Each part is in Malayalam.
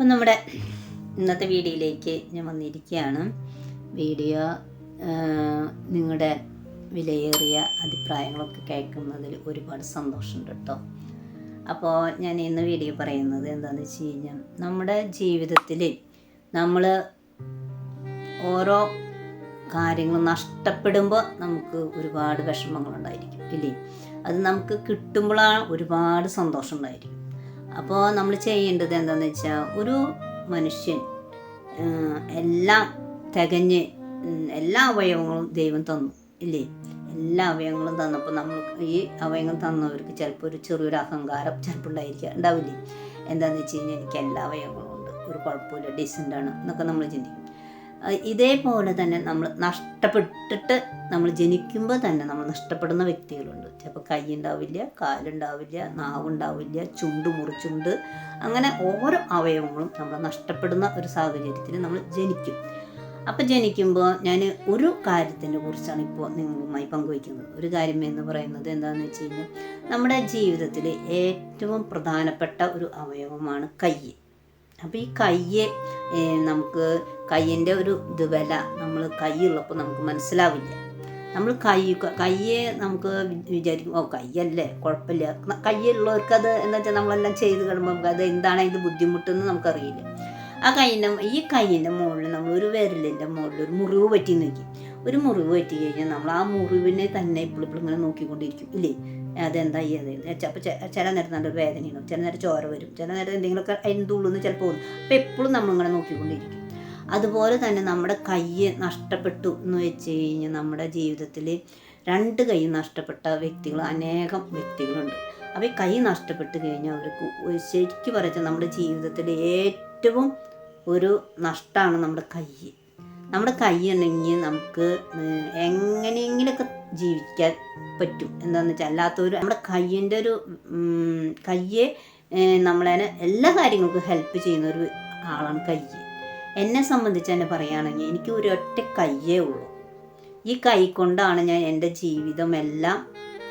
അപ്പം നമ്മുടെ ഇന്നത്തെ വീഡിയോയിലേക്ക് ഞാൻ വന്നിരിക്കുകയാണ്. വീഡിയോ നിങ്ങളുടെ വിലയേറിയ അഭിപ്രായങ്ങളൊക്കെ കേൾക്കുന്നതിൽ ഒരുപാട് സന്തോഷമുണ്ട് കേട്ടോ. അപ്പോൾ ഞാൻ ഇന്ന് വീഡിയോ പറയുന്നത് എന്താണെന്ന് വെച്ച് കഴിഞ്ഞാൽ നമ്മുടെ ജീവിതത്തിൽ നമ്മൾ ഓരോ കാര്യങ്ങൾ നഷ്ടപ്പെടുമ്പോൾ നമുക്ക് ഒരുപാട് വിഷമങ്ങളുണ്ടായിരിക്കും ഇല്ലേ? അത് നമുക്ക് കിട്ടുമ്പോഴാണ് ഒരുപാട് സന്തോഷം ഉണ്ടായിരിക്കും അപ്പോൾ നമ്മൾ ചെയ്യേണ്ടത് എന്താണെന്ന് വെച്ചാൽ ഒരു മനുഷ്യൻ എല്ലാം തികഞ്ഞ് എല്ലാ അവയവങ്ങളും ദൈവം തന്നു ഇല്ലേ? എല്ലാ അവയവങ്ങളും തന്നപ്പോൾ നമ്മൾ ഈ അവയവങ്ങൾ തന്നവർക്ക് ചിലപ്പോൾ ഒരു ചെറിയൊരു അഹങ്കാരം ചിലപ്പോൾ ഉണ്ടായിരിക്കുക ഉണ്ടാവില്ലേ? എന്താണെന്ന് വെച്ച് കഴിഞ്ഞാൽ എനിക്ക് എല്ലാ അവയവങ്ങളും ഉണ്ട് ഒരു കുഴപ്പമില്ല ഡീസന്റ് ആണ് എന്നൊക്കെ നമ്മൾ ചിന്തിക്കും. ഇതേപോലെ തന്നെ നമ്മൾ നഷ്ടപ്പെട്ടിട്ട് നമ്മൾ ജനിക്കുമ്പോൾ തന്നെ നമ്മൾ നഷ്ടപ്പെടുന്ന വ്യക്തികളുണ്ട്. ചിലപ്പോൾ കൈ ഉണ്ടാവില്ല കാലുണ്ടാവില്ല നാവുണ്ടാവില്ല ചുണ്ട് മുറിച്ചുണ്ട്. അങ്ങനെ ഓരോ അവയവങ്ങളും നമ്മൾ നഷ്ടപ്പെടുന്ന ഒരു സാഹചര്യത്തിൽ നമ്മൾ ജനിക്കും. അപ്പം ജനിക്കുമ്പോൾ ഞാൻ ഒരു കാര്യത്തിനെ കുറിച്ചാണ് ഇപ്പോൾ നിങ്ങളുമായി പങ്കുവയ്ക്കുന്നത്. ഒരു കാര്യം എന്ന് പറയുന്നത് എന്താണെന്ന് വെച്ച് കഴിഞ്ഞാൽ നമ്മുടെ ജീവിതത്തിൽ ഏറ്റവും പ്രധാനപ്പെട്ട ഒരു അവയവമാണ് കൈ. അപ്പോൾ ഈ കയ്യെ നമുക്ക് കയ്യിന്റെ ഒരു ഇത് വില നമ്മൾ കൈയുള്ളപ്പോൾ നമുക്ക് മനസ്സിലാവില്ല. നമ്മൾ കൈ കയ്യെ നമുക്ക് വിചാരിക്കും ഓ കയ്യല്ലേ കുഴപ്പമില്ല കയ്യുള്ളവർക്ക് അത് വെച്ചാൽ നമ്മളെല്ലാം ചെയ്ത് കിടുമ്പോൾ നമുക്ക് അത് എന്താണ് ഇത് ബുദ്ധിമുട്ടെന്ന് നമുക്കറിയില്ല. ആ കൈയിന്റെ ഈ കൈയിന്റെ മുകളിൽ നമ്മൾ ഒരു വിരലിന്റെ മുകളിൽ ഒരു മുറിവ് പറ്റി നോക്കി ഒരു മുറിവ് പറ്റി കഴിഞ്ഞാൽ നമ്മൾ ആ മുറിവിനെ തന്നെ ഇപ്പോൾ ഇപ്പോൾ ഇങ്ങനെ നോക്കിക്കൊണ്ടിരിക്കും ഇല്ലേ? അതെന്താ ഈ അത് അപ്പോൾ ചില നേരം നല്ല വേദനയാണ് ചില നേരം ചോര വരും. ചില നേരം എന്തെങ്കിലുമൊക്കെ എന്തുള്ളൂ എന്ന് ചിലപ്പോൾ പോകും അപ്പോൾ എപ്പോഴും നമ്മളിങ്ങനെ നോക്കിക്കൊണ്ടിരിക്കും. അതുപോലെ തന്നെ നമ്മുടെ കൈ നഷ്ടപ്പെട്ടു എന്ന് വെച്ച് കഴിഞ്ഞാൽ നമ്മുടെ ജീവിതത്തിൽ രണ്ട് കൈ നഷ്ടപ്പെട്ട വ്യക്തികൾ അനേകം വ്യക്തികളുണ്ട്. അപ്പോൾ ഈ കൈ നഷ്ടപ്പെട്ട് കഴിഞ്ഞാൽ അവർക്ക് ശരിക്കും പറയുന്നത് നമ്മുടെ ജീവിതത്തിൽ ഏറ്റവും ഒരു നഷ്ടമാണ് നമ്മുടെ കൈ നമ്മുടെ കൈയുണ്ടെങ്കിൽ നമുക്ക് എങ്ങനെയെങ്കിലൊക്കെ ജീവിക്കാൻ പറ്റും. എന്താണെന്ന് വെച്ചാൽ അല്ലാത്തൊരു നമ്മുടെ കയ്യിന്റെ ഒരു കയ്യെ നമ്മളെ എല്ലാ കാര്യങ്ങൾക്കും ഹെൽപ്പ് ചെയ്യുന്ന ഒരു ആളാണ് കയ്യ്. എന്നെ സംബന്ധിച്ച് തന്നെ പറയുകയാണെങ്കിൽ എനിക്ക് ഒരൊറ്റ കയ്യേ ഉള്ളൂ. ഈ കൈ കൊണ്ടാണ് ഞാൻ എന്റെ ജീവിതമെല്ലാം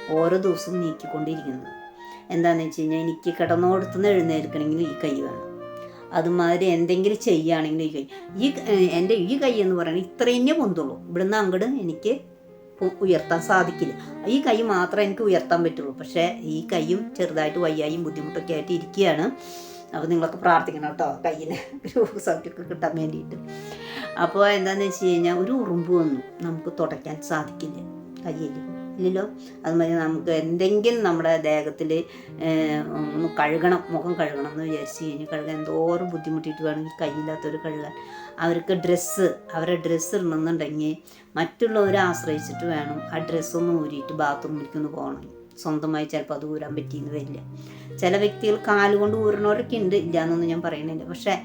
ഓരോ ദിവസവും നീക്കിക്കൊണ്ടിരിക്കുന്നത്. എന്താണെന്ന് വെച്ച് കഴിഞ്ഞാൽ എനിക്ക് കിടന്നോടത്തുനിന്ന് എഴുന്നേൽക്കണമെങ്കിൽ ഈ കൈ വേണം. അതുമാതിരി എന്തെങ്കിലും ചെയ്യുകയാണെങ്കിൽ ഈ കൈ ഈ എന്റെ ഈ കൈ എന്ന് പറയുന്നത് ഇത്രയേ പൊന്തുള്ളൂ. ഇവിടുന്ന് അങ്ങോട്ട് എനിക്ക് ഉയർത്താൻ സാധിക്കില്ല. ഈ കൈ മാത്രമേ എനിക്ക് ഉയർത്താൻ പറ്റുള്ളൂ. പക്ഷേ ഈ കൈയും ചെറുതായിട്ട് വയ്യായും ബുദ്ധിമുട്ടൊക്കെ ആയിട്ട് ഇരിക്കുകയാണ്. അപ്പോൾ നിങ്ങളൊക്കെ പ്രാർത്ഥിക്കണം കേട്ടോ. കയ്യിന് ഒരു സൗഖ്യമൊക്കെ കിട്ടാൻ വേണ്ടിയിട്ട്. അപ്പോൾ എന്താണെന്ന് വെച്ച് കഴിഞ്ഞാൽ ഒരു ഉറുമ്പ് വന്നു. നമുക്ക് തുടയ്ക്കാൻ സാധിക്കില്ല. കയ്യിൽ. ഇല്ലല്ലോ അതുമാതിരി നമുക്ക് എന്തെങ്കിലും നമ്മുടെ ദേഹത്തിൽ ഒന്ന് കഴുകണം മുഖം കഴുകണം എന്ന് വിചാരിച്ച് കഴിഞ്ഞാൽ കഴുകാൻ എന്തോരം ബുദ്ധിമുട്ടിയിട്ട് വേണമെങ്കിൽ കയ്യില്ലാത്തവർ കഴുകാൻ. അവർക്ക് ഡ്രസ്സ് അവരെ ഡ്രസ്സ് ഇടണമെന്നുണ്ടെങ്കിൽ മറ്റുള്ളവരെ ആശ്രയിച്ചിട്ട് വേണം ആ ഡ്രസ്സൊന്ന് ഊരിയിട്ട് ബാത്റൂമിലേക്കൊന്ന് പോകണം. സ്വന്തമായി ചിലപ്പോൾ അത് ഊരാൻ പറ്റിയെന്ന് വരില്ല. ചില വ്യക്തികൾ കാലുകൊണ്ട് ഊരണവരൊക്കെ ഉണ്ട് ഇല്ല എന്നൊന്നും ഞാൻ പറയുന്നില്ല. പക്ഷേ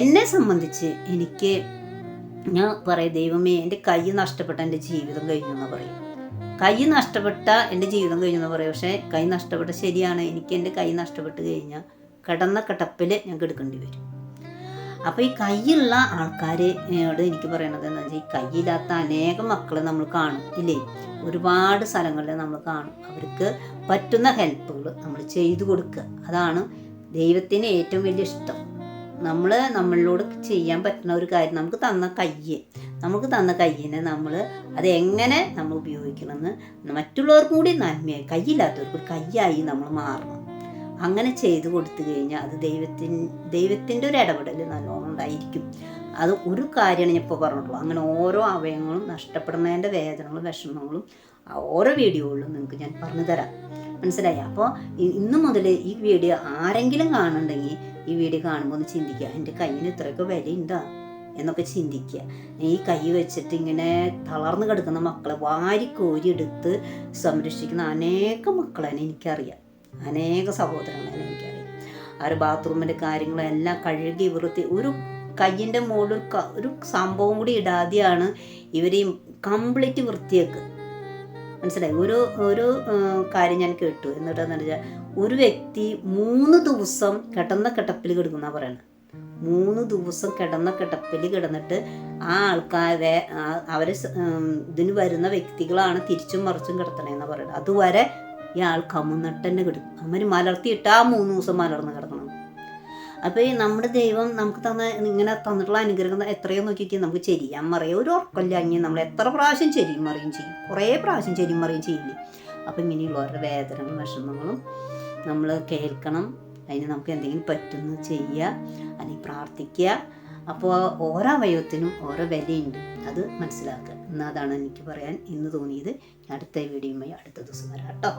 എന്നെ സംബന്ധിച്ച് എനിക്ക് ഞാൻ പറയും ദൈവമേ എന്റെ കൈ നഷ്ടപ്പെട്ട എന്റെ ജീവിതം കഴിഞ്ഞു എന്ന് പറയും. കൈ നഷ്ടപ്പെട്ട എന്റെ ജീവിതം കഴിഞ്ഞെന്ന് പറയും. പക്ഷേ കൈ നഷ്ടപ്പെട്ട ശരിയാണ്. എനിക്ക് എന്റെ കൈ നഷ്ടപ്പെട്ട് കഴിഞ്ഞാൽ കിടന്ന കിടപ്പിൽ ഞങ്ങൾക്ക് എടുക്കേണ്ടി വരും. അപ്പോൾ ഈ കൈയുള്ള ആൾക്കാരോട് എനിക്ക് പറയണത് എന്താ വെച്ചാൽ ഈ കൈയില്ലാത്ത അനേകം മക്കൾ നമ്മൾ കാണും ഇല്ലേ? ഒരുപാട് സ്ഥലങ്ങളിൽ നമ്മൾ കാണും. അവർക്ക് പറ്റുന്ന ഹെൽപ്പുകൾ നമ്മൾ ചെയ്തു കൊടുക്കുക. അതാണ് ദൈവത്തിന് ഏറ്റവും വലിയ ഇഷ്ടം. നമ്മൾ നമ്മളോട് ചെയ്യാൻ പറ്റുന്ന ഒരു കാര്യം നമുക്ക് തന്ന കയ്യ്. നമുക്ക് തന്ന കയ്യിനെ നമ്മൾ അത് എങ്ങനെ നമ്മൾ ഉപയോഗിക്കണമെന്ന് മറ്റുള്ളവർക്കും കൂടി നന്മയായി കയ്യില്ലാത്തവർക്ക് ഒരു കയ്യായി നമ്മൾ മാറണം. അങ്ങനെ ചെയ്തു കൊടുത്തു കഴിഞ്ഞാൽ അത് ദൈവത്തിൻ ദൈവത്തിന്റെ ഒരു ഇടപെടൽ നല്ലോണം ഉണ്ടായിരിക്കും. അത് ഒരു കാര്യമാണ് ഞാൻ ഇപ്പോൾ പറഞ്ഞിട്ടുള്ളൂ അങ്ങനെ ഓരോ അവയവങ്ങളും നഷ്ടപ്പെടുന്നതിന്റെ വേദനകളും വിഷമങ്ങളും ഓരോ വീഡിയോകളിലും നിങ്ങൾക്ക് ഞാൻ പറഞ്ഞു തരാം. മനസ്സിലായി? അപ്പോൾ ഇന്ന് മുതൽ ഈ വീഡിയോ ആരെങ്കിലും കാണുന്നുണ്ടെങ്കിൽ ഈ വീഡിയോ കാണുമ്പോൾ ഒന്ന് ചിന്തിക്കുക എന്റെ കയ്യിന് ഇത്രയൊക്കെ വിലയുണ്ടോ? എന്നൊക്കെ ചിന്തിക്കുക. ഈ കൈ വെച്ചിട്ട് ഇങ്ങനെ തളർന്നു കിടക്കുന്ന മക്കളെ വാരിക്കോരിയെടുത്ത് സംരക്ഷിക്കുന്ന അനേകം മക്കളെ എനിക്കറിയാം. അനേക സഹോദരങ്ങളെ എനിക്കറിയാം. ഒരു ബാത്റൂമിന്റെ കാര്യങ്ങളെല്ലാം കഴുകി വൃത്തി ഒരു കയ്യിന്റെ മുകളിൽ ഒരു സംഭവം കൂടി ഇടാതെയാണ് ഇവരെയും കംപ്ലീറ്റ് വൃത്തിയാക്കുക. മനസ്സിലായി? ഒരു ഒരു കാര്യം ഞാൻ കേട്ടു. എന്നിട്ടെന്ന് വെച്ചാൽ ഒരു വ്യക്തി മൂന്ന് ദിവസം കിടന്ന കിടപ്പിൽ കിടക്കുന്ന പറയണത് മൂന്ന് ദിവസം കിടന്ന കിടപ്പിൽ കിടന്നിട്ട് ആ ആൾക്കാരെ അവരെ ഇതിന് വരുന്ന വ്യക്തികളാണ് തിരിച്ചും മറിച്ചും കിടത്തണേന്ന് പറയുന്നത് അതുവരെ ആൾ കമ്മുന്നിട്ട് തന്നെ കിടക്കും അവർ മലർത്തിയിട്ട് ആ മൂന്ന് ദിവസം മലർന്ന് കിടക്കണം അപ്പോൾ ഈ നമ്മുടെ ദൈവം നമുക്ക് തന്ന ഇങ്ങനെ തന്നിട്ടുള്ള അനുഗ്രഹം എത്രയോ നോക്കിയിട്ട് നമുക്ക് ചെരിയാൻ മറിയാം. ഒരു ഉറക്കമില്ലാങ്ങി നമ്മൾ എത്ര പ്രാവശ്യം ചെരിയും മറിയും ചെയ്യും. കുറേ പ്രാവശ്യം ചെരിയും മറിയും ചെയ്യില്ലേ? അപ്പോൾ ഇങ്ങനെയുള്ളവരുടെ വേദനകളും വിഷമങ്ങളും നമ്മൾ കേൾക്കണം. അതിന് നമുക്ക് എന്തെങ്കിലും പറ്റുന്ന ചെയ്യുക അല്ലെങ്കിൽ പ്രാർത്ഥിക്കുക. അപ്പോൾ ഓരോ അവയവത്തിനും ഓരോ വിലയുണ്ട്. അത് മനസ്സിലാക്കുക. എന്നതാണ് എനിക്ക് പറയാൻ ഇന്ന് തോന്നിയത്. അടുത്ത വീഡിയോയുമായി അടുത്ത ദിവസം വരാം കേട്ടോ.